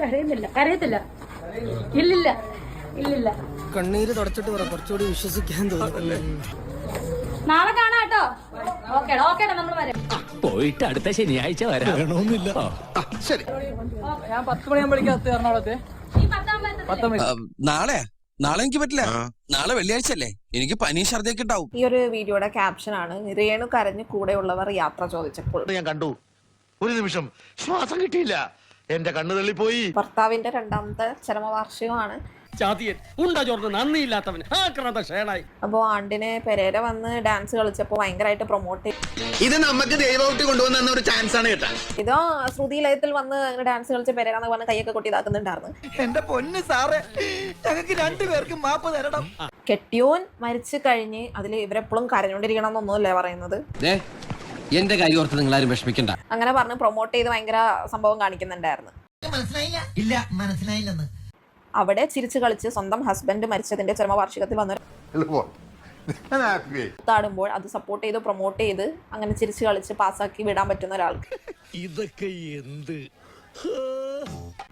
കരയുന്നില്ല കരയത്തില്ല. ഇല്ലില്ല ഇല്ലില്ല. കണ്ണീര് തുടച്ചിട്ട് പറ കുറച്ചുകൂടി വിശ്വസിക്കാൻ തോന്നുന്നു. നാളെ കാണാം കേട്ടോ. ഓക്കേടാ ഓക്കേടാ നമ്മൾ വരാം. പോയിട്ട് അടുത്ത ശനിയാഴ്ച വരാം. ഞാൻ പത്ത് മണിയാകുമ്പോഴേക്കും എത്തി എറണാകുളത്ത്. പത്താം നാളെ? നാളെ എനിക്ക് പറ്റില്ല. നാളെ വെള്ളിയാഴ്ച അല്ലേ? എനിക്ക് പനി ഛർദിയൊക്കെ ഉണ്ടാവും. ഈ ഒരു വീഡിയോയുടെ ക്യാപ്ഷൻ ആണ് രേണു കരഞ്ഞ് കൂടെയുള്ളവർ യാത്ര ചോദിച്ചപ്പോൾ. ഞാൻ കണ്ടു. ഒരു നിമിഷം. ശ്വാസം കിട്ടിയില്ല. എന്റെ കണ്ണു തള്ളിപ്പോയി. ഭർത്താവിന്റെ രണ്ടാമത്തെ ചരമവാർഷികമാണ്. അപ്പോൾ ആണ്ടിനെ പെരേര വന്ന് ഡാൻസ് കളിച്ചപ്പോൾ ഭയങ്കരമായിട്ട് പ്രൊമോട്ട് ചെയ്തു. ഇത് നമുക്ക് ദൈവകുട്ടി കൊണ്ടുവന്ന ഒരു ചാൻസ് ആണ് കേട്ടാ. ഇതോ ശ്രുതി ലയത്തിൽ വന്ന് ഡാൻസ് കളിച്ച പെരേര എന്ന് പറഞ്ഞ കൈയൊക്കെ കൊട്ടി ഇതാക്കുന്നുണ്ടായിരുന്നു. എന്റെ പൊന്ന് സാറേ ഞങ്ങൾക്ക് രണ്ടുപേർക്കും മാപ്പ് തരണം. കെട്ടിയോൻ മരിച്ചു കഴിഞ്ഞ് അതിൽ ഇവരെപ്പോഴും കരഞ്ഞോണ്ടിരിക്കണം എന്നൊന്നുമല്ലേ പറയുന്നത് എന്റെ കാര്യം ഓർത്ത് നിങ്ങൾ ആരും വിഷമിക്കണ്ട. അങ്ങനെ പറഞ്ഞ് പ്രൊമോട്ട് ചെയ്ത് ഭയങ്കര സംഭവം കാണിക്കുന്നുണ്ടായിരുന്നു. മനസ്സിലായില്ല? ഇല്ല മനസ്സിലായില്ലെന്ന്. അവിടെ ചിരിച്ചു കളിച്ച് സ്വന്തം ഹസ്ബൻഡ് മരിച്ചതിന്റെ ചരമവാർഷികത്തിൽ വന്ന താടുമ്പോൾ അത് സപ്പോർട്ട് ചെയ്ത് പ്രൊമോട്ട് ചെയ്ത് അങ്ങനെ ചിരിച്ചു കളിച്ച് പാസ്സാക്കി വിടാൻ പറ്റുന്ന ഒരാൾക്ക്. ഇതൊക്കെ എന്ത്?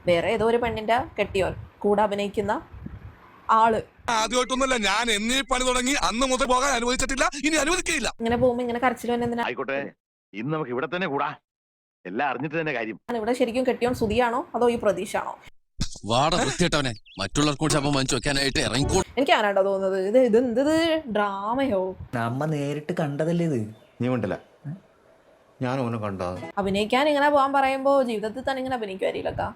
വേറെ ഏതോ ഒരു പെണ്ണിന്റെ കെട്ടിയോൻ കൂടെ അഭിനയിക്കുന്ന ആൾ. ആദ്യമായിട്ടൊന്നുമല്ല. ഞാൻ എന്നീ പണി തുടങ്ങി അന്ന് മുതൽ പോകാൻ അനുവദിച്ചിട്ടില്ല. ഇനി അനുവദിക്കില്ല ഇങ്ങനെ പോകുമ്പോ ഇങ്ങനെ കരച്ചിൽ തന്നെ എന്തിനാ? ആയിക്കോട്ടെ. ഇന്ന് നമുക്ക് ഇവിടെ തന്നെ കൂടാ. എല്ലാം അറിഞ്ഞിട്ട് തന്നെ കാര്യം. ഇവിടെ ശരിക്കും കെട്ടിയോൻ സുതിയാണോ അതോ ഈ പ്രതീക്ഷയാണോ? വാട വൃത്തിയിട്ടവനെ മറ്റുള്ളവർക്ക് ശമ്പം വാങ്ങിച്ചു വെക്കാനായിട്ട് ഇറങ്ങിക്കോ. എനിക്ക് അങ്ങനെയാണോ തോന്നുന്നത്? ഇത് ഇത് എന്തത്? ഡ്രാമയോ? നമ്മ നേരിട്ട് കണ്ടതല്ലേ ഇത്? നീ ഉണ്ടല്ല ഞാൻ ഓനെ കണ്ടാ അഭിനയിക്കാൻ ഇങ്ങനെ പോകാൻ പറയുമ്പോ ജീവിതത്തിൽ തന്നെ ഇങ്ങനെ അഭിനയിക്കുമായിരിക്കും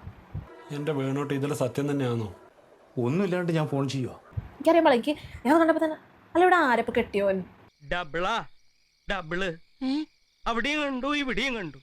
എന്റെ വേണോട്ട് ഇതിലെ സത്യം തന്നെയാണോ? ഒന്നുമില്ലാണ്ട് ഞാൻ ഫോൺ ചെയ്യുവോ? എനിക്കറിയാൻ എനിക്ക് ഞാൻ കണ്ടപ്പോ തന്നെ അല്ല ഇവിടെ ആരപ്പോ കെട്ടിയോൻ ഡബിളാ ഡബിൾ അവിടെയും കണ്ടു ഇവിടെയും കണ്ടു.